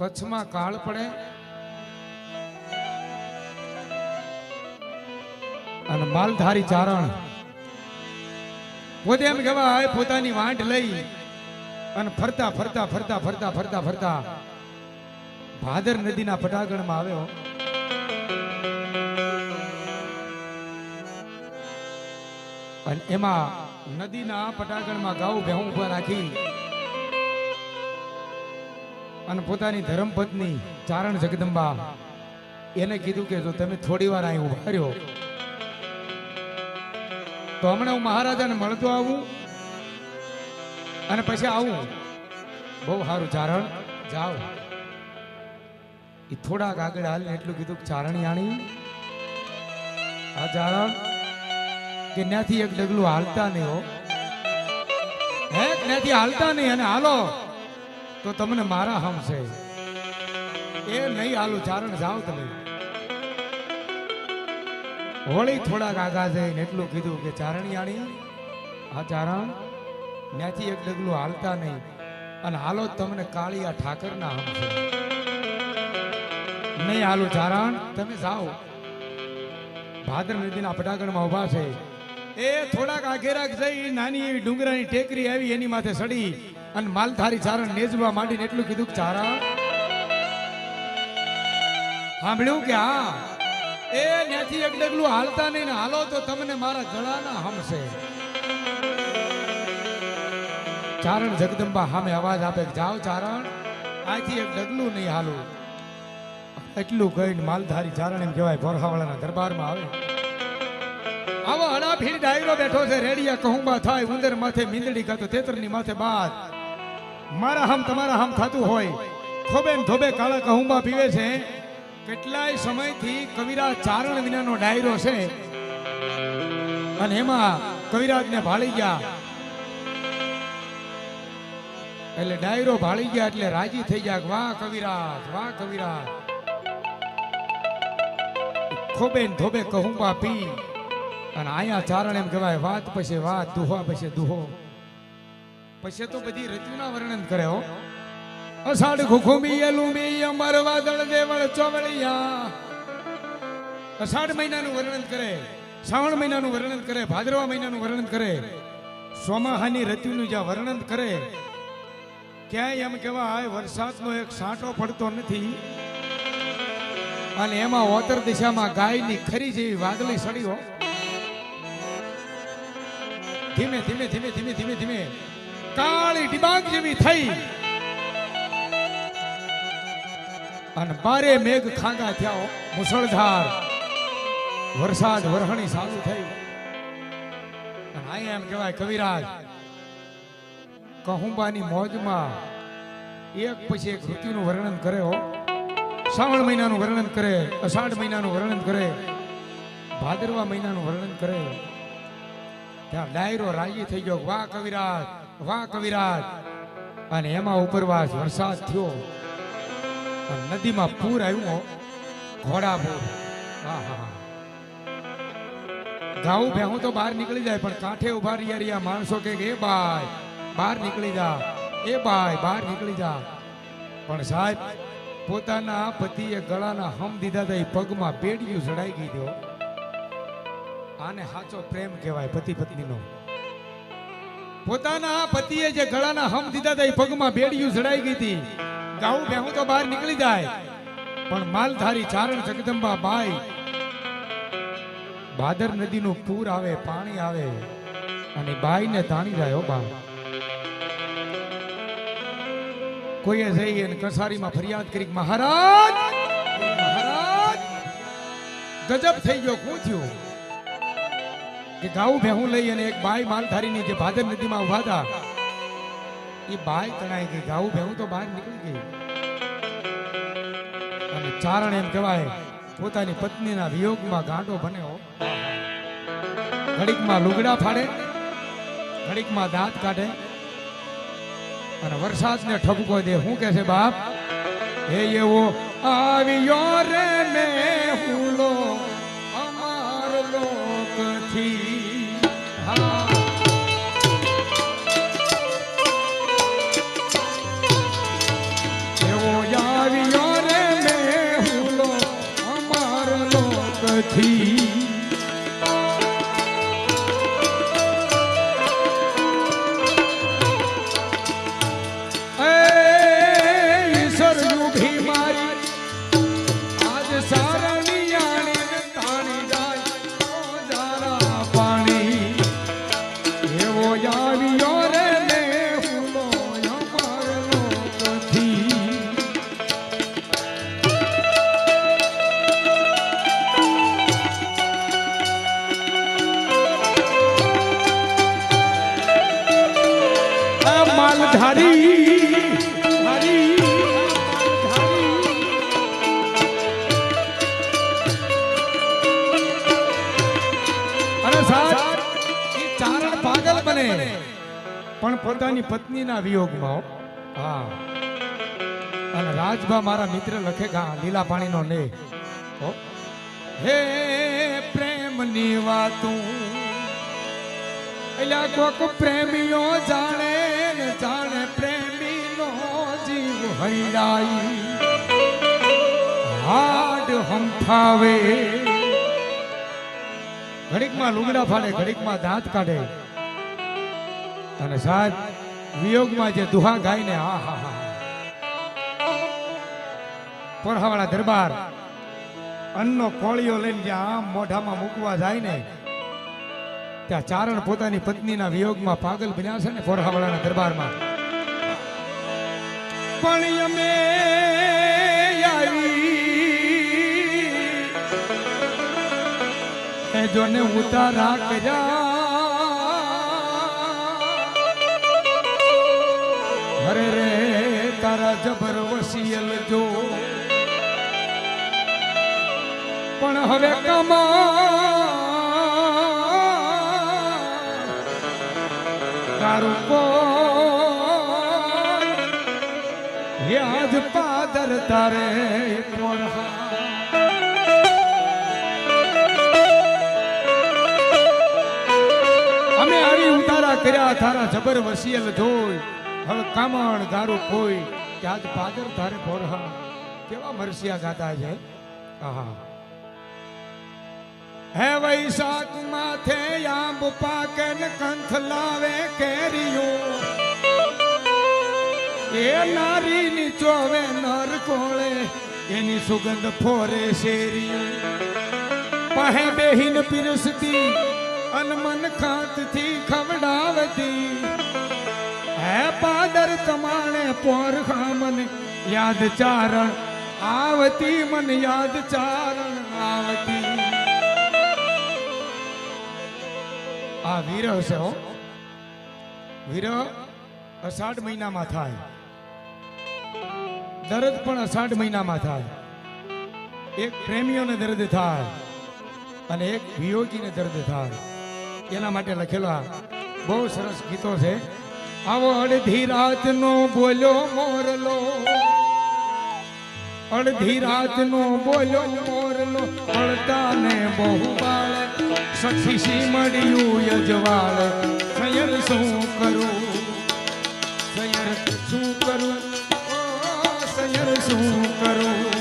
કચ્છમાં કાળ પડે અને માલધારી ચારણ પોતે એમ કહેવાય પોતાની વાંટ લઈ અને ફરતા ફરતા ફરતા ફરતા ફરતા ફરતા ભાદર નદીના પટાગણમાં આવ્યો. અને એમાં નદીના પટાગણમાં ગાઉ ભેહું ઊભા રાખી અને પોતાની ધર્મપત્ની ચારણ જગદંબા એને કીધું કે જો તમે થોડી વાર અહીં ઊભા રહ્યો, તો હમણાં હું મહારાજાને મળતો આવું અને પછી આવું. બહુ સારું ચારણ. જાઓ. એ થોડાક આગળ હાલ એટલું કીધું કે ચારણી આણી આ ચારણ કે ત્યાંથી એક ડગલું હાલતા નહીં હો. હે? ત્યાંથી હાલતા નહીં અને હાલો. તો તમને મારા હમશે એ નહીં હાલું ચારણ જાઓ તમે. હોળી થોડાક આગા જઈને એટલું કીધું કે, ચારણિયાણી આ ચારણ ત્યાંથી એક ડગલું હાલતા નહીં. અને હાલો તમને કાળિયા ઠાકરના હમશે નહીં હાલું ચારણ, તમે જાઓ. ભાદર નદીના ફટાકડમાં ઊભા છે. એ થોડાક આગેરાક જઈ નાની એવી ડુંગરાની ટેકરી આવી, એની માથે સડી. અને માલધારી ચારણ નેજવા માંડીને એટલું કીધું કે, ચારા, સાંભળ્યું કે હા? એ ત્યાંથી એક ડગલું હાલતા નહીં હાલો તો તમને મારા ગળાના હમશે. ચારણ જગદંબા સામે અવાજ આપે જાઓ ચારણ, આથી એક ડગલું નહીં હાલું. એટલું કહીને માલધારી ચારણ એમ કહેવાય, ભોરહાવાળાના દરબારમાં આવે. આવો હડાફીર ડાયરો બેઠો છે, રેડિયા કહુંબા થાય, ઉંદર માથે મીંદડી કાતો તેતરની માથે બાદ મારા હમ તમારા હમ થતું હોય. ખોબે ધોબે કાળા કહુંબા પીવે છે. કેટલાય સમયથી કવિરાજ ચારણ વિનાનો ડાયરો છે. અને એમાં કવિરાજને ભાળી ગયા. એટલે ડાયરો ભાળી ગયા એટલે રાજી થઈ ગયા વાહ કવિરાજ વાહ કવિરાજ. ખોબે ને ધોબે કહુંબા પી. અને આયા ચારણ એમ કહેવાય, વાત પછી વાત, દુહા પછી દુહો. પછી તો બધી ઋતુના વર્ણન કરે હો. અષાઢ ખુખુમી એલુમી અમર વાદળ દેવળ ચોવળિયા. અષાઢ મહિનાનું વર્ણન કરે, શ્રાવણ મહિનાનું વર્ણન કરે, ભાદરવા મહિનાનું વર્ણન કરે. સોમાહાની ઋતુનું જ્યાં વર્ણન કરે, ક્યાંય એમ કહેવાય વરસાદનો એક સાંટો પડતો નથી. અને એમાં ઓતર દિશામાં ગાયની ખરી જેવી વાદળી સડીઓ ધીમે ધીમે ધીમે ધીમે ધીમે ધીમે. કાળી ડિબાંગ જેવી થઈ. અને બારે મેઘ ખાંગા થયા મુસળધાર. વરસાદ વરહણી ચાલુ થઈ. અહીંયા એમ કહેવાય, કવિરાજ, કહુંબાની મોજમાં એક પછી એક ઋતુનું વર્ણન કરે હો. શ્રાવણ મહિનાનું વર્ણન કરે, અષાઢ મહિનાનું વર્ણન કરે, ભાદરવા મહિનાનું વર્ણન કરે. ત્યાં ડાયરો રાજી થઈ ગયો વાહ, કવિરાજ વાહ કવિરાજ અને એમાં ઉપરવાસ વરસાદ થયો. નદીમાં પૂર આવ્યું હો. ઘોડા પૂર હા હા ગાઉ ભેહું તો બહાર નીકળી જાય, પણ કાંઠે ઊભા રહ્યા રહ્યા માણસો કે, એ ભાઈ બહાર નીકળી જા. એ બાય, બહાર નીકળી જા. પણ સાહેબ, પોતાના પતિએ ગળાના હમ દીધા હતા એ પગમાં પેડિયું ચડાઈ ગઈ આને સાચો પ્રેમ કહેવાય પતિ પત્નીનો પોતાના પતિએ જે ગળાના હમ દીધા હતા એ પગમાં બેડિયું ચડાઈ ગઈ હતી. ગાઉ બેહું તો બહાર નીકળી જાય. પણ માલધારી ચારણ જગદંબા બાઈ, ભાદર નદીનું પૂર આવે, પાણી આવે, અને બાઈને તાણી જાય ઓ બા. કોઈએ જઈ અને કસારીમાં ફરિયાદ કરી મહારાજ મહારાજ, ગજબ થઈ ગયો, શું થયું? કે ગાઉ ભેહું લઈ અને એક બાઈ માલધારીની જે ભાદર નદીમાં ઊભા હતા, એ બાઈ તણાઈ ગઈ. ગાઉ ભેહું તો બહાર નીકળી ગઈ. અને ચારણ એમ કહેવાય, પોતાની પત્નીના વિયોગમાં ગાંડો બન્યો. ઘડીકમાં લુગડા ફાડે, ઘડીકમાં દાંત કાઢે. અને વરસાદને ઠપકો દે. શું કે છે, બાપ, હે એવો આવ્યો રે ને હુલો કથી માલધારી ધારી, પણ પોતાની પત્નીના વિયોગમાં હો. અને રાજભા મારા મિત્ર લખે ગા લીલા પાણીનો ને. હે પ્રેમની વાતું એટલે કોક પ્રેમીઓ જાણે ને જાણે પ્રેમીનો જીવ હૈડાઈ હાડ હંફાવે. ઘડીકમાં લુગડા ફાડે, ઘડીકમાં દાંત કાઢે. અને સાહેબ, વિયોગમાં જે દુહા ગાય ને હા હા હા. પોરહાવાળા દરબાર, અન્નનો કોળિયો લઈને જે આમ મોઢામાં મૂકવા જાય ને ત્યાં ચારણ પોતાની પત્નીના વિયોગમાં પાગલ બન્યા છે ને ફોરહાવાળાના દરબારમાં. પણ અમે આવી જોને ઉતારા કર્યા. હરે રે, તારા જબર વસિયલ જો. પણ હવે કમા તારે અમે આવી ઉતારા કર્યા, તારા જબર વસિયલ જોઈ હવે કામણ ગારું કોઈ કે આજ પાદર તારે પોરહા કેવા મરસિયા ગાતા છે? આહા. હે વૈશાખ માથે આંબ પાકે ને કંથ લાવે કેરીઓ. એ નારી ની ચોવે નર કોળે, એની સુગંધ ફોરે શેરી પહે બેહીન પીરસતી અનમન ખાતથી ખવડાવતી. હે પાદર કમાણે પોર ખામન, યાદ ચારણ, આવતી મન યાદ ચારણ, આવતી. આ વિરહ છે હો. વિરહ અષાઢ મહિનામાં થાય. દર્દ પણ અષાઢ મહિનામાં થાય. એક પ્રેમીઓને દર્દ થાય અને એક વિયોગીને દર્દ થાય. એના માટે લખેલા બહુ સરસ ગીતો છે. આવો અડધી રાતનો બોલ્યો મોરલો અડધી રાતનો બોલ્યો મોરલો પડતા ને બહુ બાળ, સખી સી મળ્યું યજવાળ. સયર શું કરું? સયર શું કરું? ઓ શું કરું?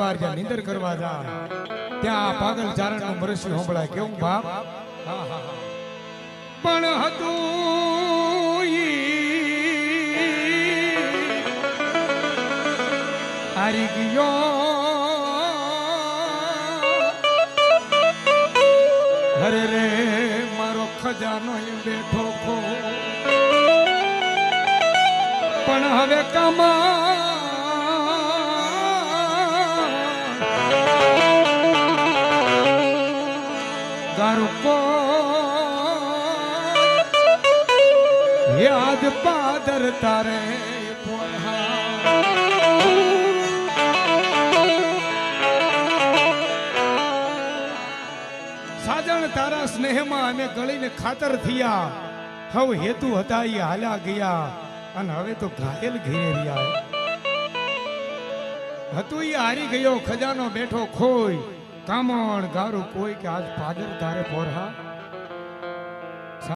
દરબાર જ્યાં નીંદર કરવા જા ત્યાં પાગલ ચારણનું મરસ્યું સંભળાય કેવું બાપ? પણ હતું હારી ગયો. હરે રે મારો ખજાનો બેઠો ખો. પણ હવે કમા કો યાદ પાદર તારે સાજણ તારા સ્નેહમાં અમે ગળીને ખાતર થયા. હવ હેતુ હતા એ હાલ્યા ગયા. અને હવે તો ઘાયલ ઘેરે રહ્યા. હતું એ હારી ગયો, ખજાનો બેઠો ખોઈ કામણ ગારું કોઈ કે આજ પાદર તારે પોરહા